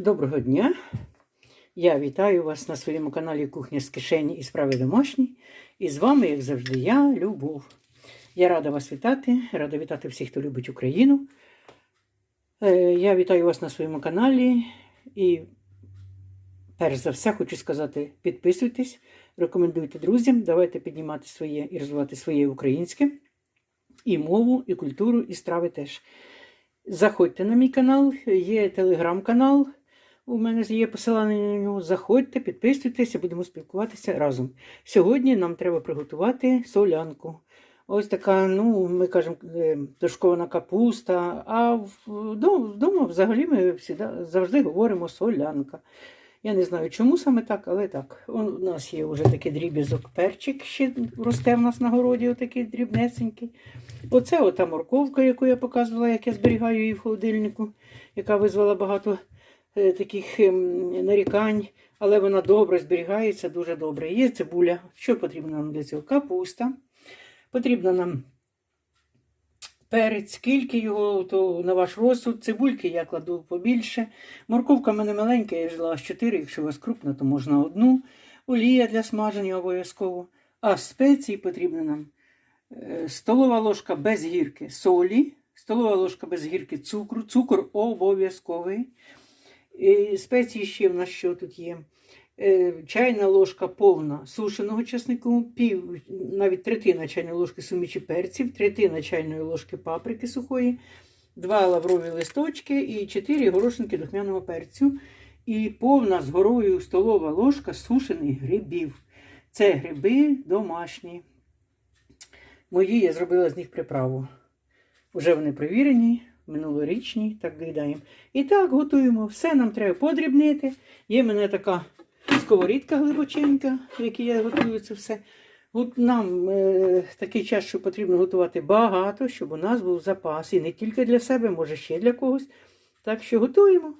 Доброго дня! Я вітаю вас на своєму каналі Кухня з кишені і справи домашні. І з вами, як завжди, я, Любов. Я рада вас вітати, рада вітати всіх, хто любить Україну. Е, Я вітаю вас на своєму каналі і, перш за все, хочу сказати: підписуйтесь, рекомендуйте друзям, давайте піднімати своє і розвивати своє українське, і мову, і культуру, і страви теж. Заходьте на мій канал, є телеграм-канал. У мене є посилання на нього. Заходьте, підписуйтеся, будемо спілкуватися разом. Сьогодні нам треба приготувати солянку. Ось така, ну, ми кажемо, е, тушкована капуста. А вдома взагалі ми завжди говоримо солянка. Я не знаю, чому саме так, але так. У нас є вже такий дріб'язок перчик, ще росте в нас на городі, отакий дрібнесенький. Оце ота морковка, яку я показувала, як я зберігаю її в холодильнику, яка визвала багато е, таких ем, нарікань, але вона добре зберігається, дуже добре. Є цибуля. Що потрібно нам для цього? Капуста. Потрібно нам перець, скільки його, то на ваш розсуд. Цибульки я кладу побільше. Морковка в мене маленька, я взяла аж 4, якщо у вас крупна, то можна одну. Олія для смаження обов'язково. А спеції потрібно нам е, столова ложка без гірки солі, столова ложка без гірки цукру, цукор обов'язковий. Спеції ще в нас що тут є. Е, Чайна ложка повна сушеного чеснику, пів, навіть третина чайної ложки суміші перців, третина чайної ложки паприки сухої, два лаврові листочки і чотири горошинки духмяного перцю. І повна з горою столова ложка сушених грибів. Це гриби домашні. Мої я зробила з них приправу. Уже вони провірені, минулорічні, так доїдаємо. І так готуємо. Все нам треба подрібнити. Є в мене така сковорідка глибоченька, в якій я готую це все. Нам е, такий час, що потрібно готувати багато, щоб у нас був запас. І не тільки для себе, може ще для когось. Так що готуємо.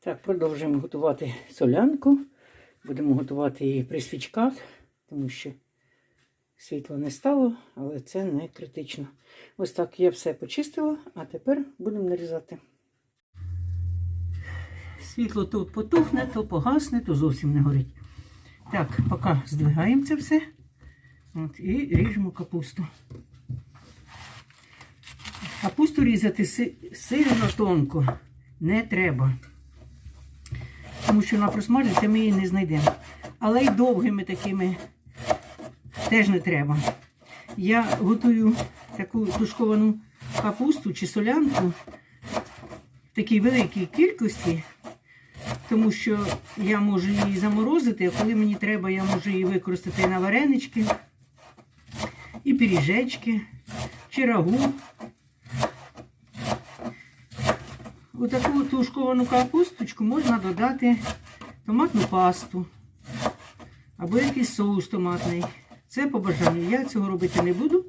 Так, продовжуємо готувати солянку. Будемо готувати її при свічках, тому що світла не стало, але це не критично. Ось так я все почистила, а тепер будемо нарізати. Світло тут потухне, то погасне, то зовсім не горить. Так, поки здвигаємо це все. От, і ріжемо капусту. Капусту різати сильно тонко не треба. Тому що вона просмажиться, ми її не знайдемо. Але й довгими такими теж не треба. Я готую таку тушковану капусту чи солянку в такій великій кількості, тому що я можу її заморозити, а коли мені треба, я можу її використати на варенички, і пиріжечки, чи рагу. У таку тушковану капусточку можна додати томатну пасту або якийсь соус томатний. Це по бажанню. Я цього робити не буду,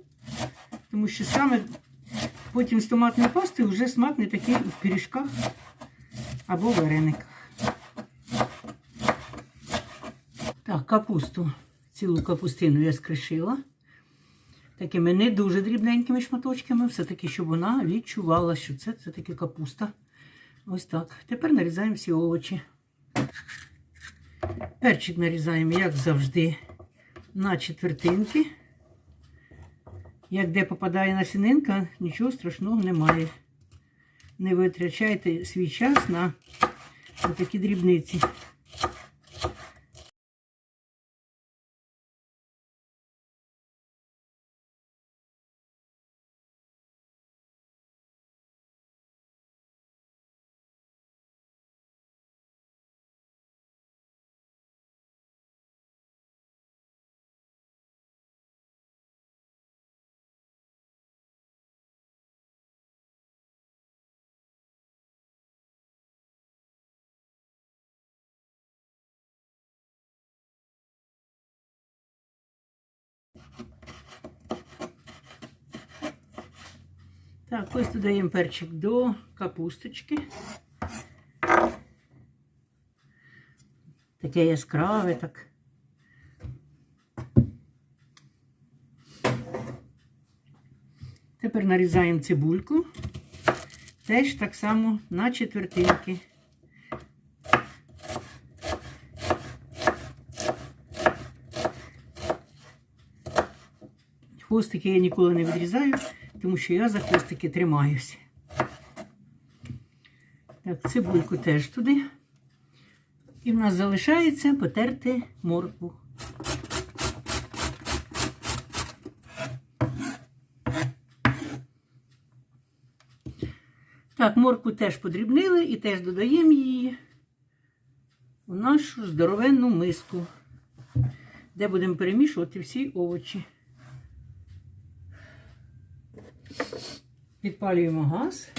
тому що саме потім з томатною пастою вже смак не такий в пиріжках або варениках. Так, капусту, цілу капустину я скришила. Такими не дуже дрібненькими шматочками, все-таки, щоб вона відчувала, що це, це таки капуста. Ось так. Тепер нарізаємо всі овочі. Перчик нарізаємо, як завжди, на четвертинки. Як де попадає насінинка, нічого страшного немає. Не витрачайте свій час на такі дрібниці. Так, ось додаємо перчик до капусточки. Таке яскраве, так. Тепер нарізаємо цибульку, теж так само на четвертинки. Хвостики я ніколи не відрізаю тому що я за хвостики тримаюся. Так, цибульку теж туди. І в нас залишається потерти моркву. Так, моркву теж подрібнили і теж додаємо її у нашу здоровенну миску, де будемо перемішувати всі овочі. Підпалюємо газ.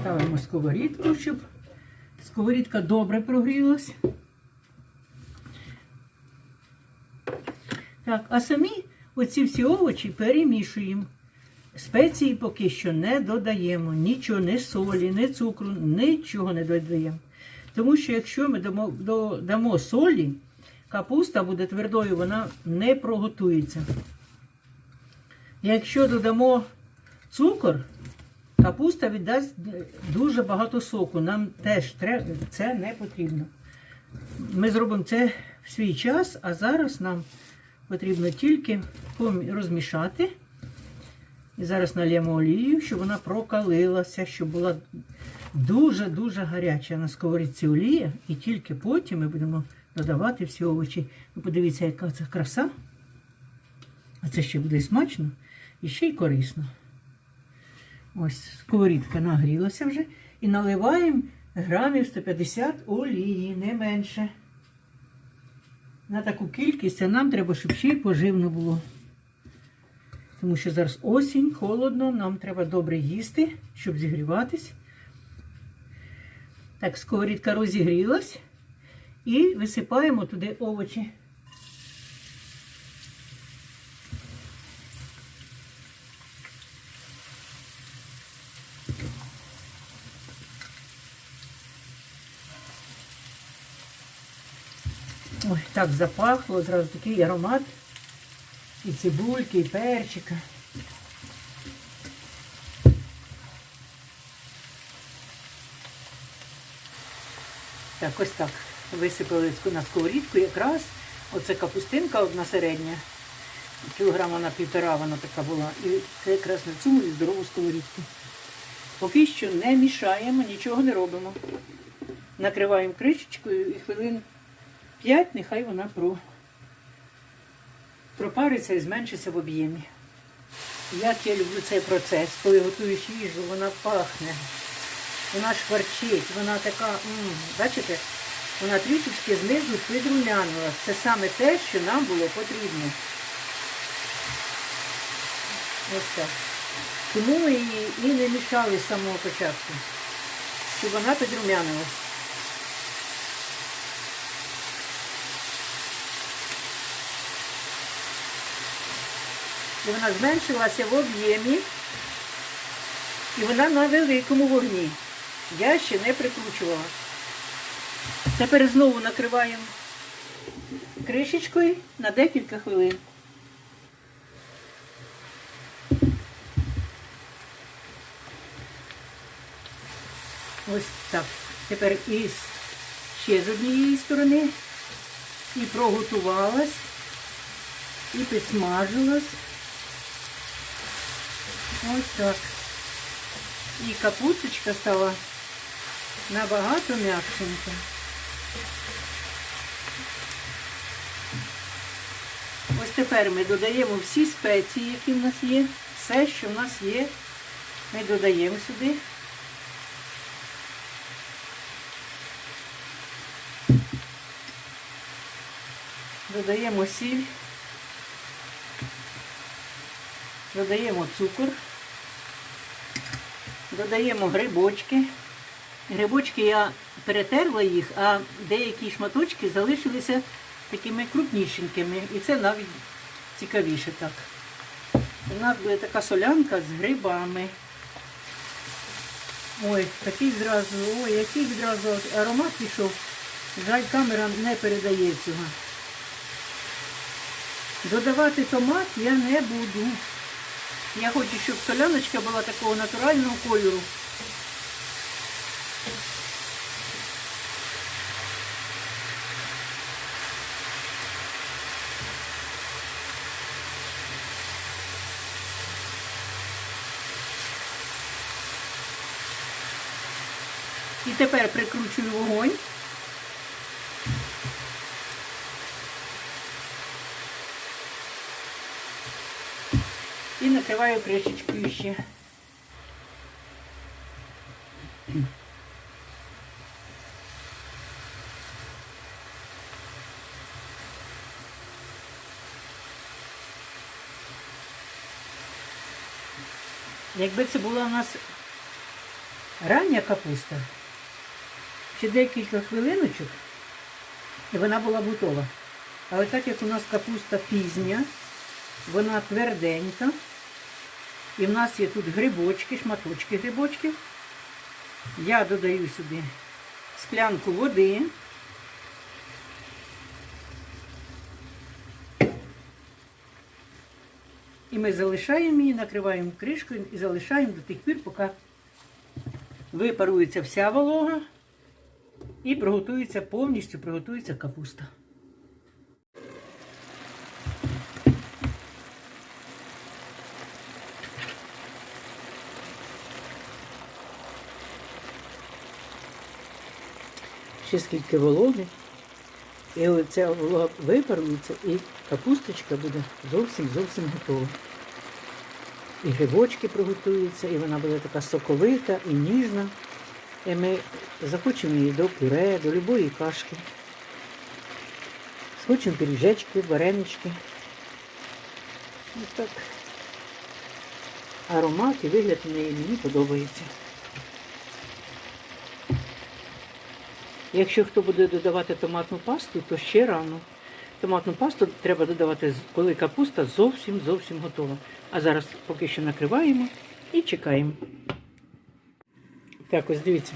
Ставимо сковорідку, щоб сковорідка добре прогрілась. Так, а самі оці всі овочі перемішуємо. Спеції поки що не додаємо. Нічого, ні солі, ні цукру, нічого не додаємо. Тому що якщо ми дамо, додамо солі, капуста буде твердою, вона не проготується. Якщо додамо цукор, капуста віддасть дуже багато соку. Нам теж це не потрібно. Ми зробимо це в свій час, а зараз нам потрібно тільки розмішати. І зараз нальємо олію, щоб вона прокалилася, щоб була дуже-дуже гаряча на сковорідці олія. І тільки потім ми будемо додавати всі овочі. Ви подивіться, яка це краса. А це ще буде і смачно і ще й корисно. Ось сковорідка нагрілася вже. І наливаємо грамів 150 олії, не менше. На таку кількість, а нам треба, щоб ще й поживно було. Тому що зараз осінь, холодно, нам треба добре їсти, щоб зігріватись. Так, сковорідка розігрілась. І висипаємо туди овочі. Ой, так запахло, зразу такий аромат. І цибульки, і перчика. Так, ось так. Висипали на сковорідку якраз. Оце капустинка одна середня. Кілограма на півтора вона така була. І це якраз на цю і здорову сковорідку. Поки що не мішаємо, нічого не робимо. Накриваємо кришечкою і хвилин 5 нехай вона про пропариться і зменшиться в об'ємі. Як я люблю цей процес, коли готуєш їжу, вона пахне, вона шкварчить, вона така, м, бачите, вона трішечки знизу підрумянилась. Це саме те, що нам було потрібно. Ось так. Тому ми її і не мішали з самого початку, щоб вона підрумянилась. І вона зменшилася в об'ємі. І вона на великому вогні. Я ще не прикручувала. Тепер знову накриваємо кришечкою на декілька хвилин. Ось так. Тепер і ще з однієї сторони. І проготувалась, і підсмажилась. Ось так. І капусточка стала набагато м'якшенька. Тепер ми додаємо всі спеції, які в нас є. Все, що в нас є, ми додаємо сюди. Додаємо сіль. Додаємо цукор. Додаємо грибочки. Грибочки я перетерла їх, а деякі шматочки залишилися такими крупнішенькими. І це навіть цікавіше так. У нас буде така солянка з грибами. Ой, такий зразу, ой, який зразу аромат пішов. Жаль, камера не передає цього. Додавати томат я не буду. Я хочу, щоб соляночка була такого натурального кольору. І тепер прикручую вогонь. І накриваю кришечкою ще. Якби це була у нас рання капуста, ще декілька хвилиночок, і вона була готова. Але так як у нас капуста пізня, вона тверденька, і в нас є тут грибочки, шматочки грибочків, я додаю сюди склянку води. І ми залишаємо її, накриваємо кришкою і залишаємо до тих пір, поки випарується вся волога і приготується повністю приготується капуста. Ще скільки вологи. І оця волога випарується, і капусточка буде зовсім зовсім готова. І грибочки приготуються, і вона буде така соковита і ніжна. І ми захочемо її до пюре, до любої кашки. Схочемо пиріжечки, варенички. Ось так. Аромат і вигляд в неї мені подобається. Якщо хто буде додавати томатну пасту, то ще рано. Томатну пасту треба додавати, коли капуста зовсім зовсім готова. А зараз поки що накриваємо і чекаємо. Так, ось дивіться.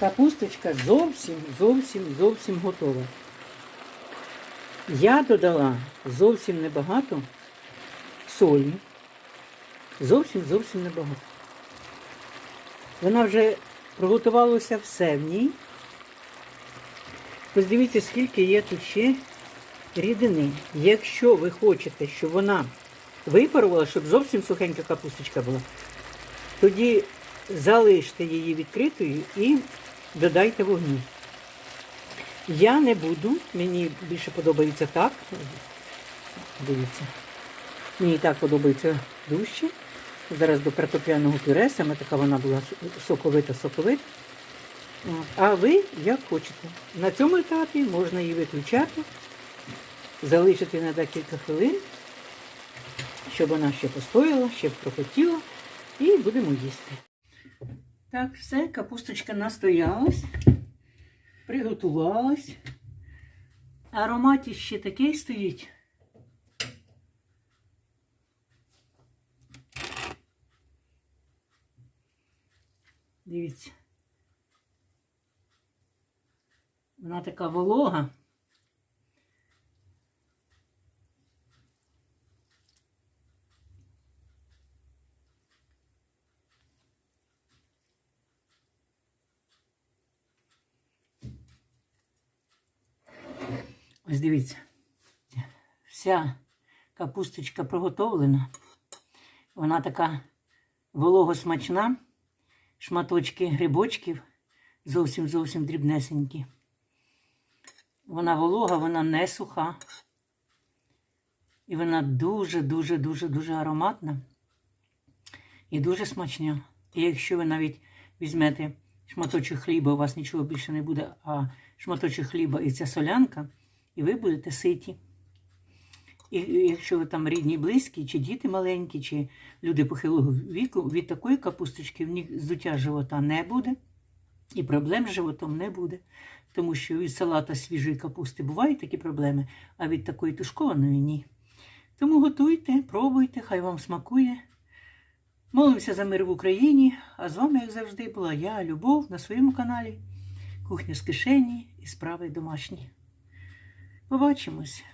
Капусточка зовсім, зовсім, зовсім готова. Я додала зовсім небагато солі. Зовсім, зовсім небагато. Вона вже приготувалося все в ній. Ось дивіться, скільки є тут ще рідини. Якщо ви хочете, щоб вона випарувала, щоб зовсім сухенька капусточка була, тоді залиште її відкритою і додайте вогню. Я не буду, мені більше подобається так. Дивіться. Мені так подобається дужче. Зараз до картопляного пюре, саме така вона була соковита-соковита. А ви як хочете. На цьому етапі можна її виключати, залишити на декілька хвилин, щоб вона ще постояла, ще прохотіла, і будемо їсти. Так, все, капусточка настоялась, приготувалась. Аромат ще такий стоїть. Дивіться. Вона така волога. Ось дивіться. Вся капусточка приготовлена. Вона така волого-смачна. Шматочки грибочків зовсім зовсім дрібнесенькі. Вона волога, вона не суха. І вона дуже-дуже дуже дуже ароматна і дуже смачна. І якщо ви навіть візьмете шматочок хліба, у вас нічого більше не буде, а шматочок хліба і ця солянка, і ви будете ситі. І якщо ви там рідні, близькі, чи діти маленькі, чи люди похилого віку, від такої капусточки в них здуття живота не буде, і проблем з животом не буде. Тому що від салата свіжої капусти бувають такі проблеми, а від такої тушкованої ні. Тому готуйте, пробуйте, хай вам смакує. Молимося за мир в Україні. А з вами, як завжди, була я, Любов, на своєму каналі Кухня з кишені і справи домашні. Побачимось!